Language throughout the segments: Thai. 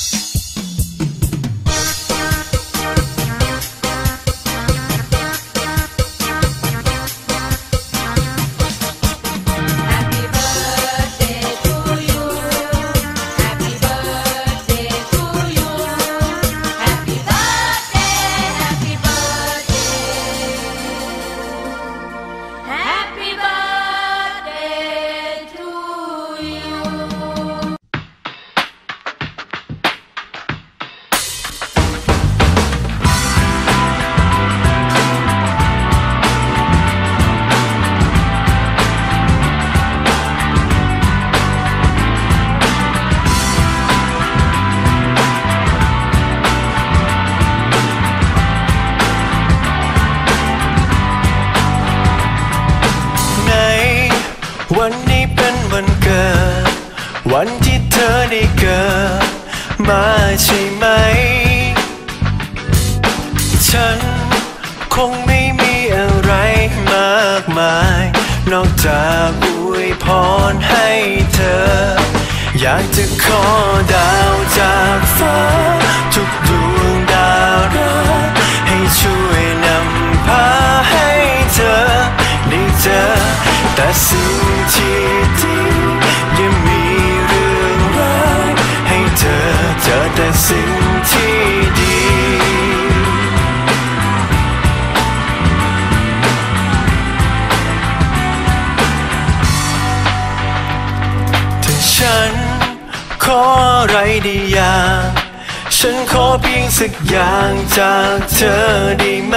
Peace. วันนี้เป็นวันเกิด วันที่เธอได้เกิด มาใช่ไหม ฉันคงไม่มีอะไรมากมาย นอกจากอวยพรให้เธอ อยากจะขอดาวจากฟ้า ทุกดวงดาวรักให้ช่วยนำพาให้เธอได้เจอแต่สิ่ง ที่ดียังมีเรื่องร้ายให้เธอเจอแต่สิ่งที่ดีถ้าฉันขออะไรดีอย่างฉันขอเพียงสักอย่างจากเธอได้ไหม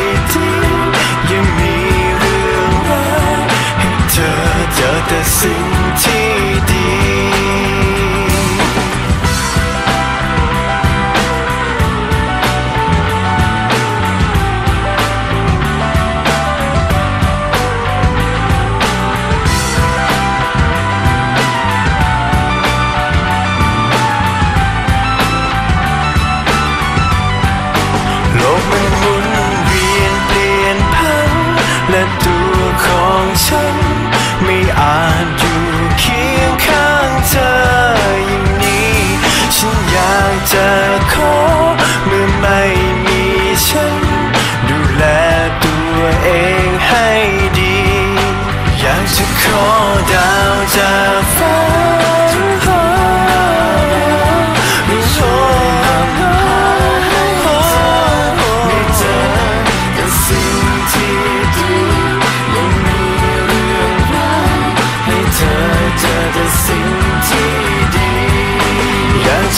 เองให้ดี อยากจะขอดาวจากฟ้า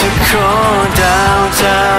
จะขอดาวจาก